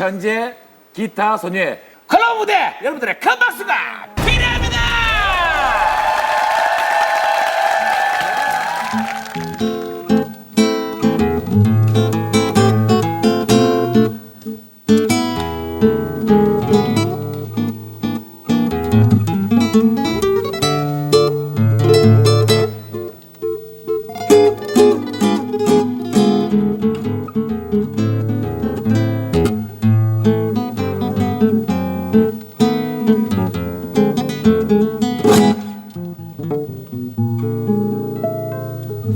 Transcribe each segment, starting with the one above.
천재 기타 소녀의 컬러 무대 여러분들의 큰 박수가 필요합니다.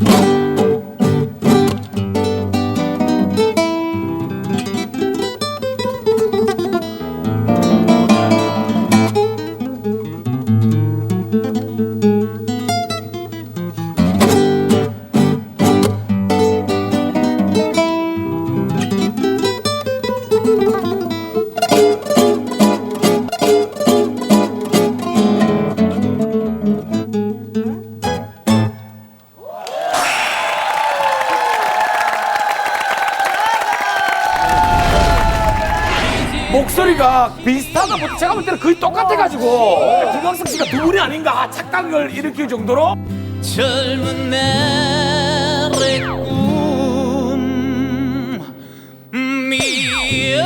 목소 비슷하다 보다 제가 볼 때는 거의 똑같아가지고 김광석 씨가 두 분이 아닌가 착각을 일으킬 정도로 젊은 날의 꿈이여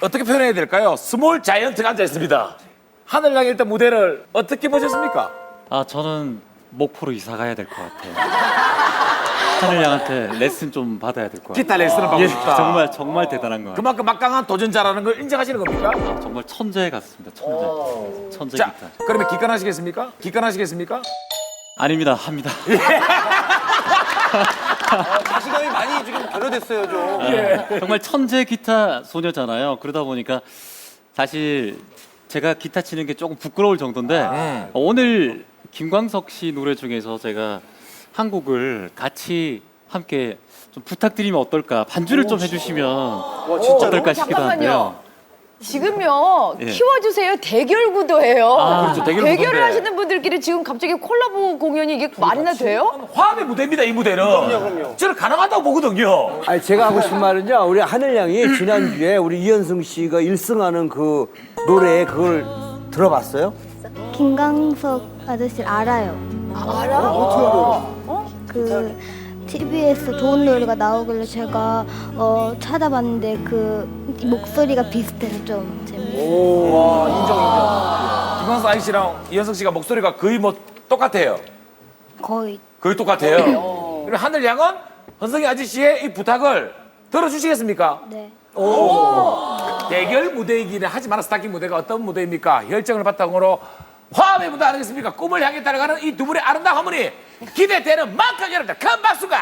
어떻게 표현해야 될까요? 스몰 자이언트가 앉아 있습니다. 하늘 향해 일단 무대를 어떻게 보셨습니까? 아 저는 목포로 이사 가야 될 것 같아요. 하늘 양한테 레슨 좀 받아야 될 것 같아요. 기타 레슨을 받고 예, 싶다. 정말 정말 대단한 것 같아요. 그만큼 막강한 도전자라는 걸 인정하시는 겁니까? 정말 천재 같습니다. 천재. 천재 자, 기타. 그러면 기권하시겠습니까? 기권하시겠습니까? 아닙니다. 합니다. 자신감이 많이 지금 결여됐어요 좀. 예. 정말 천재 기타 소녀잖아요. 그러다 보니까 사실 제가 기타 치는 게 조금 부끄러울 정도인데 어, 오늘 김광석 씨 노래 중에서 제가 한 곡을 같이 함께 좀 부탁드리면 어떨까 반주를 좀 해주시면 어떨까 싶기도 한데요. 잠깐만요. 지금요 예. 키워주세요 대결 구도예요. 아, 그렇죠. 대결 대결을 구도인데. 하시는 분들끼리 지금 갑자기 콜라보 공연이 이게 말이나 돼요? 화합의 무대입니다, 이 무대는. 그럼요, 저는 가능하다고 보거든요. 아니 제가 하고 싶은 말은요 우리 하늘양이 지난주에 우리 이현승 씨가 1승하는 그 노래 그걸 들어봤어요? 김광석 아저씨 알아요. 알아? 그 TV에서 좋은 노래가 나오길래 제가 어, 찾아봤는데 그 목소리가 비슷해서 좀 재밌어요. 김광석 아이 씨랑 이현석 씨가 목소리가 거의 뭐 똑같아요. 거의 거의 똑같아요. 그럼 하늘 양은 헌성이 아저씨의 이 부탁을 들어주시겠습니까? 네. 대결 무대이기는 하지만 스타킹 무대가 어떤 무대입니까? 열정을 바탕으로 화합의 무대 아니겠습니까? 꿈을 향해 따라가는 이 두 분의 아름다운 하모니 기대되는 만큼 여러분들 큰 박수가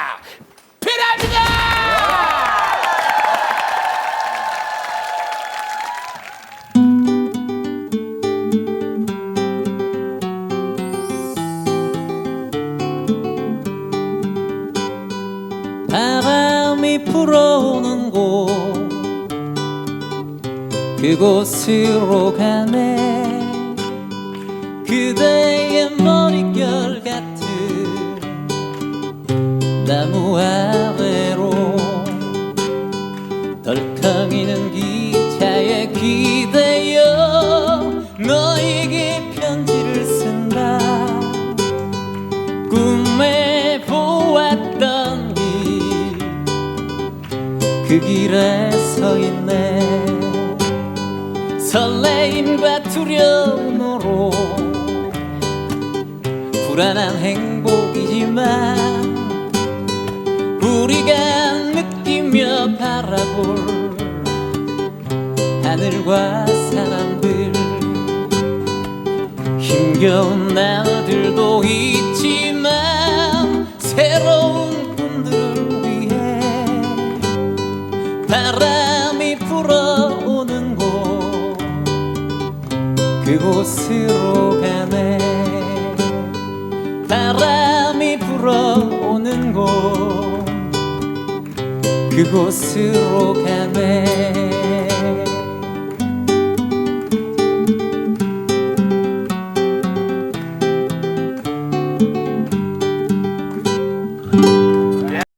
불어오는 곳. 그곳으로 가네. 그대의 머릿결 같은 나무 아 그 길에 서 있네. 설레임 과 두려움으로 불안한 행복이지만 우리가 느끼며 바라볼 하늘과 사람들 힘겨운 날들도 있 바람이 불어오는 곳 그곳으로 가네. 바람이 불어오는 곳 그곳으로 가네